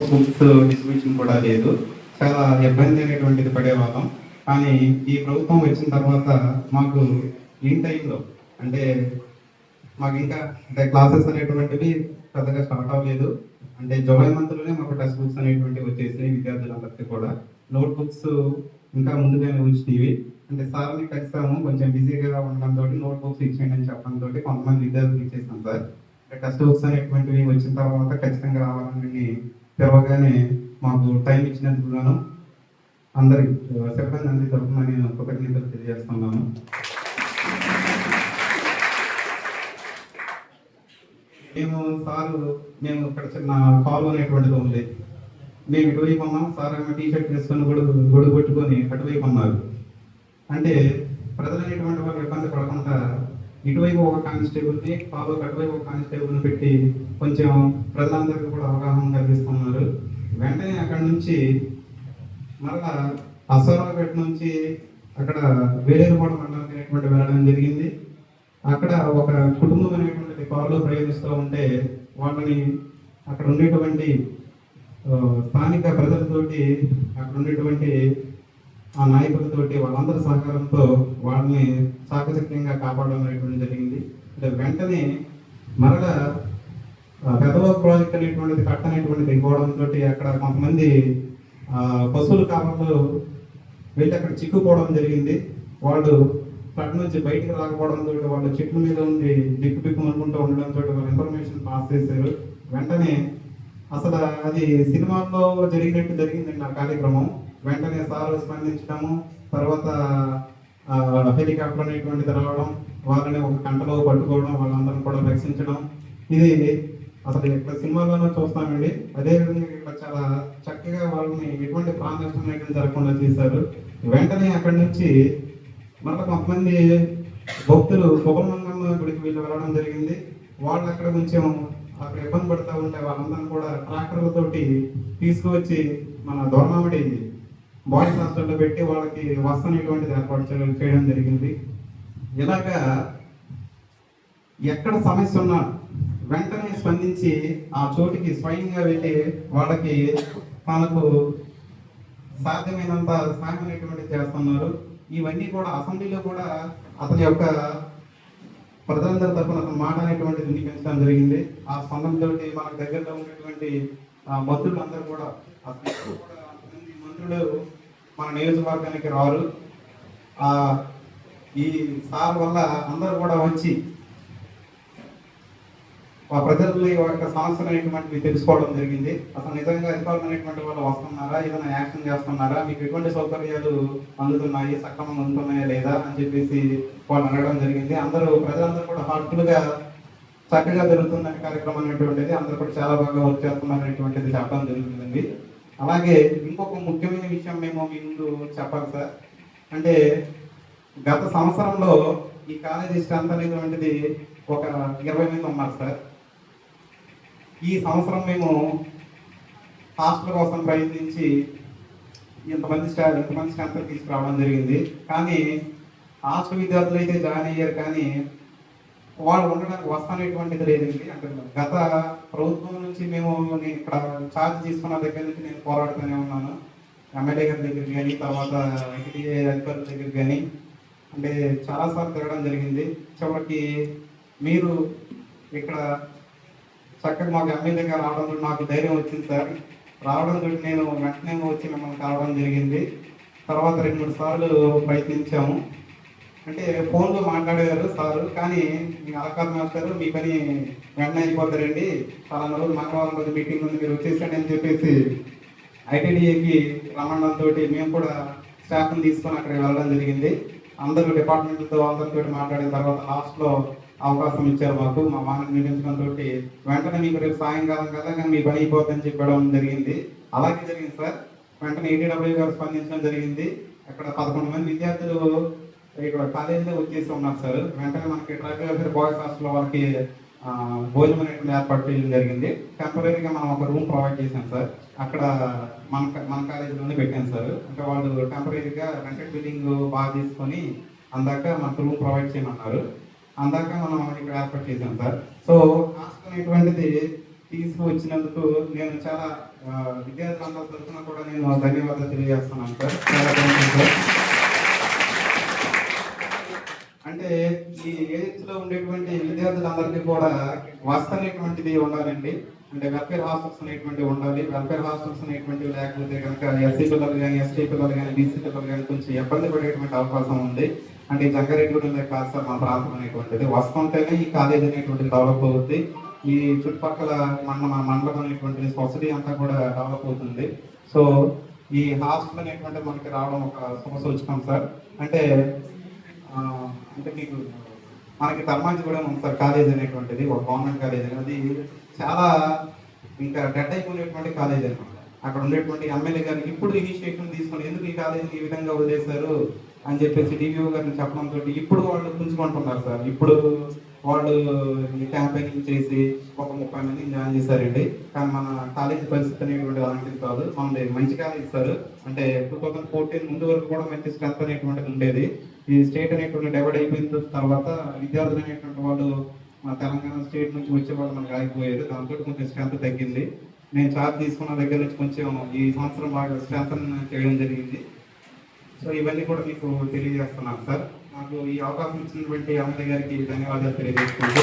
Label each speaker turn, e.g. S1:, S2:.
S1: Books distribution కూడా లేదు. చాలా ఇబ్బంది అనేటువంటిది పడేవాళ్ళం కానీ ఈ ప్రభుత్వం వచ్చిన తర్వాత మాకు ఇన్ టైంలో? అంటే మాకు ఇంకా అంటే క్లాసెస్ అనేటువంటివి పెద్దగా స్టార్ట్ అవ్వలేదు. అంటే జూలై మంత్లోనే మాకు టెక్స్ట్ బుక్స్ అనేటువంటివి వచ్చేసినాయి విద్యార్థులందరికీ కూడా. నోట్ బుక్స్ ఇంకా ముందుగానే ఉంచినవి. అంటే సార్ని ఖచ్చితంగా కొంచెం బిజీగా ఉండడంతో నోట్ బుక్స్ ఇచ్చేయండి అని చెప్పడంతో కొంతమంది విద్యార్థులు ఇచ్చేసాం సార్. టెక్స్ట్ బుక్స్ అనేటువంటివి వచ్చిన తర్వాత ఖచ్చితంగా రావాలని తెరవగానే మాకు టైం ఇచ్చినందుకు గాను అందరి సిబ్బంది అందరి తరఫున నేను కృతజ్ఞతలు తెలియజేస్తున్నాను. మేము సార్ మేము ఇక్కడ చిన్న కాల్ అనేటువంటిది ఉంది. మేము ఇటువైపు ఉన్నాం సార్ ఏమో టీ షర్ట్ వేసుకొని గొడుగు గొడుగు పెట్టుకొని అటువైపు ఉన్నారు. అంటే ప్రజలు అనేటువంటి వాళ్ళు ఇబ్బంది పడకుండా ఇటువైపు ఒక కానిస్టేబుల్ని పాలు అటువైపు ఒక కానిస్టేబుల్ని పెట్టి కొంచెం ప్రజలందరికీ కూడా అవగాహన కలిగిస్తున్నారు వెంటనే అక్కడ నుంచి మరలా అసోరాపేట నుంచి అక్కడ వేరేరుపాడు మండలానికి అనేటువంటి వెళ్ళడం జరిగింది. అక్కడ ఒక కుటుంబం అనేటువంటిది కారులో ప్రయాణిస్తూ ఉంటే వాళ్ళని అక్కడ ఉండేటువంటి స్థానిక ప్రజలతోటి అక్కడ ఉండేటువంటి ఆ నాయకులతోటి వాళ్ళందరి సహకారంతో వాళ్ళని చాకచక్యంగా కాపాడడం అనేటువంటి జరిగింది. అంటే వెంటనే మరలా ఆ, పెదవ ప్రాజెక్ట్ అనేటువంటిది కట్టనేటువంటిది ఇవ్వడంతో అక్కడ కొంతమంది పశువుల కాలంలో వెళ్ళి అక్కడ చిక్కుపోవడం జరిగింది. వాళ్ళు ఫ్లడ్ నుంచి బయటకు రాకపోవడంతో వాళ్ళ చెట్ల మీద ఉండి దిక్కు దిక్కు అనుకుంటూ ఉండడంతో వాళ్ళు ఇన్ఫర్మేషన్ పాస్ చేశారు. వెంటనే అసలు అది సినిమాల్లో జరిగినట్టు జరిగిందండి ఆ కార్యక్రమం. వెంటనే సార్ స్పందించడము తర్వాత హెలికాప్టర్ అనేటువంటిది రావడం వాళ్ళని ఒక గంటలో పట్టుకోవడం వాళ్ళందరిని కూడా రక్షించడం. ఇది అసలు ఇక్కడ సినిమాలోనే చూస్తామండి. అదే విధంగా ఇక్కడ చాలా చక్కగా వాళ్ళని ఎటువంటి ప్రాణనష్టం అనేది జరగకుండా చేశారు. వెంటనే అక్కడి నుంచి మళ్ళీ కొంతమంది భక్తులు కుబలమంగమ్మ గుడికి వీళ్ళు వెళ్ళడం జరిగింది. వాళ్ళు అక్కడ కొంచెం అక్కడ ఇబ్బంది పడుతూ ఉంటే వాళ్ళందరం కూడా ట్రాక్టర్లతోటి తీసుకువచ్చి మన దొరమామిడి బాయ్స్ హాస్టల్లో పెట్టి వాళ్ళకి వసతి అనేటువంటిది ఏర్పాటు చేయడం చేయడం జరిగింది. ఇలాగా ఎక్కడ సమస్య ఉన్నా వెంటనే స్పందించి ఆ చోటికి స్వయంగా వెళ్ళి వాళ్ళకి తనకు సాధ్యమైనంత సాయం చేస్తున్నారు. ఇవన్నీ కూడా అసెంబ్లీలో కూడా అతని యొక్క ప్రజలందరి తరపున అతను మాట అనేటువంటిది వినిపించడం జరిగింది. ఆ స్పందనతో మనకు దగ్గరలో ఉన్నటువంటి ఆ మంత్రులందరూ కూడా మంత్రులు మన నియోజకవర్గానికి రారు. ఈ సార్ వల్ల అందరూ కూడా వచ్చి ఆ ప్రజల యొక్క సమస్యలు అనేటువంటివి తెలుసుకోవడం జరిగింది. అసలు నిజంగా అధికారులు అనేటువంటి వాళ్ళు వస్తున్నారా? ఏదైనా యాక్షన్ చేస్తున్నారా? మీకు ఎటువంటి సౌకర్యాలు అందుతున్నాయి? సక్రమంగా అందుతున్నాయా లేదా అని చెప్పేసి వాళ్ళు అడగడం జరిగింది. అందరూ ప్రజలందరూ కూడా హార్ట్ఫుల్గా చక్కగా జరుగుతుందనే కార్యక్రమం అనేటువంటిది అందరూ కూడా చాలా బాగా వర్క్ చేస్తున్నారు అనేటువంటిది చెప్పడం జరుగుతుందండి అలాగే ఇంకొక ముఖ్యమైన విషయం మేము మీ ముందు చెప్పాలి సార్. అంటే గత సంవత్సరంలో ఈ కాలేజీ స్ట్రెంత్ అనేటువంటిది ఒక ఇరవై మంది ఉన్నారు సార్. ఈ సంవత్సరం మేము హాస్టల్ కోసం ప్రయత్నించి ఇంతమంది స్టా ఇంతమంది స్ట్రెంత్ తీసుకురావడం జరిగింది. కానీ హాస్టల్ విద్యార్థులు అయితే జాయిన్ అయ్యారు కానీ వాళ్ళు ఉండడానికి వస్తానేటువంటిది లేదండి. అంటే గత ప్రభుత్వం నుంచి మేము నేను ఇక్కడ ఛార్జ్ తీసుకున్న దగ్గర నుంచి నేను పోరాడుతూనే ఉన్నాను. ఎమ్మెల్యే గారి దగ్గర కానీ తర్వాత ఎన్టీఏ అధికారుల దగ్గర కానీ అంటే చాలాసార్లు తిరగడం జరిగింది. చివరికి మీరు ఇక్కడ చక్కగా మాకు ఎమ్మెల్యే గారు రావడంతో నాకు ధైర్యం వచ్చింది సార్. రావడంతో నేను వెంటనే వచ్చి మిమ్మల్ని కలవడం జరిగింది. తర్వాత రెండు మూడు సార్లు ప్రయత్నించాము. అంటే ఫోన్లో మాట్లాడేవారు సార్ కానీ మీ అలకారు మాస్టర్ మీ పని వెంటనే అయిపోతారండి. పలానా రోజు మంగళవారం రోజు మీటింగ్ ఉంది మీరు వచ్చేసండి అని చెప్పేసి ఐటీడీఏకి రమ్మడంతో మేము కూడా స్టాఫ్ని తీసుకొని అక్కడికి వెళ్ళడం జరిగింది. అందరూ డిపార్ట్మెంట్తో అందరితో మాట్లాడిన తర్వాత లాస్ట్లో అవకాశం ఇచ్చారు మాకు. మా మానని నిర్మించడంతో వెంటనే మీకు రేపు సాయంకాలం కదా మీ పని అయిపోతుందని చెప్పడం జరిగింది. అలాగే జరిగింది సార్. వెంటనే ఏటీడబ్ల్యూ గారు స్పందించడం జరిగింది. అక్కడ పదకొండు మంది విద్యార్థులు ఇక్కడ కాలేజీలో వచ్చేసి ఉన్నారు సార్. వెంటనే మనకి ట్రైబల్ బాయ్స్ హాస్టల్లో వాళ్ళకి భోజనం అనేటువంటి ఏర్పాటు చేయడం జరిగింది. టెంపరీగా మనం ఒక రూమ్ ప్రొవైడ్ చేశాం సార్. అక్కడ మన మన కాలేజీలోనే పెట్టాం సార్. అంటే వాళ్ళు టెంపరీగా రెంటెడ్ బిల్డింగ్ బాగా తీసుకొని అందాక మనకు రూమ్ ప్రొవైడ్ చేయమన్నారు. అందాక మనం ఇక్కడ ఏర్పాటు చేశాం సార్. సో హాస్టల్ అనేటువంటిది తీసుకువచ్చినందుకు నేను చాలా ఆ, విద్యార్థులందరి తరఫున కూడా నేను ధన్యవాదాలు తెలియజేస్తున్నాను సార్. చాలా థ్యాంక్ యూ సార్. అంటే ఈ ఏజెన్స్లో ఉండేటువంటి విద్యార్థులందరికీ కూడా వసతి అనేటువంటిది ఉండాలండి. అంటే వెల్ఫేర్ హాస్టల్స్ అనేటువంటివి ఉండాలి. వెల్ఫేర్ హాస్టల్స్ అనేటువంటివి లేకపోతే కనుక ఎస్సీ పిల్లలు కానీ ఎస్టీ పిల్లలు కానీ బీసీ పిల్లలు కానీ కొంచెం ఇబ్బంది పడేటువంటి అవకాశం ఉంది. అంటే ఈ జంగారెడ్డిగూడెంలో కాదు సార్ మా ప్రాంతం అనేటువంటిది. వస్తుంటేనే ఈ కాలేజ్ అనేటువంటిది డెవలప్ అవుతుంది ఈ చుట్టుపక్కల మండల మండలం అనేటువంటి సొసైటీ అంతా కూడా డెవలప్ అవుతుంది. సో ఈ హాస్టల్ అనేటువంటి మనకి రావడం ఒక శుభ సూచకం సార్. అంటే అంటే మీకు మనకి ధర్మాంచి కూడా ఉంది సార్ కాలేజ్ అనేటువంటిది ఒక గవర్నమెంట్ కాలేజ్ అది చాలా ఇంకా డెడ్ అయిపోయినటువంటి కాలేజ్ అనమాట అక్కడ ఉండేటువంటి ఎమ్మెల్యే గారికి ఇప్పుడు ఇనిషియేటివ్ తీసుకొని ఎందుకు ఈ కాలేజీని ఈ విధంగా వదిలేశారు? అని చెప్పేసి డివిఓ గారిని చెప్పడంతో ఇప్పుడు వాళ్ళు పుంజుకుంటున్నారు సార్. ఇప్పుడు వాళ్ళు ఈ క్యాంపెయినింగ్ చేసి ఒక ముప్పై మంది జాయిన్ చేశారండి. కానీ మన కాలేజ్ పరిస్థితి అనేటువంటి అలాంటిది కాదు. మనది మంచి కాలేజ్ సార్. అంటే టూ థౌసండ్ ఫోర్టీన్ ముందు వరకు కూడా మంచి స్ట్రెంత్ అనేటువంటిది ఉండేది. ఈ స్టేట్ అనేటువంటి డెవలప్ అయిపోయిన తర్వాత విద్యార్థులు అనేటువంటి వాళ్ళు మన తెలంగాణ స్టేట్ నుంచి వచ్చే వాళ్ళు మనకు ఆగిపోయారు. దాంతో కొంచెం స్ట్రెంత్ తగ్గింది. నేను చార్జ్ తీసుకున్న దగ్గర నుంచి కొంచెం ఈ సంవత్సరం బాగా స్ట్రెంత్ చేయడం జరిగింది. సో ఇవన్నీ కూడా మీకు తెలియజేస్తున్నాను సార్. నాకు ఈ అవకాశం ఇచ్చినటువంటి అమ్మాయి గారికి ధన్యవాదాలు తెలియజేసుకుంటూ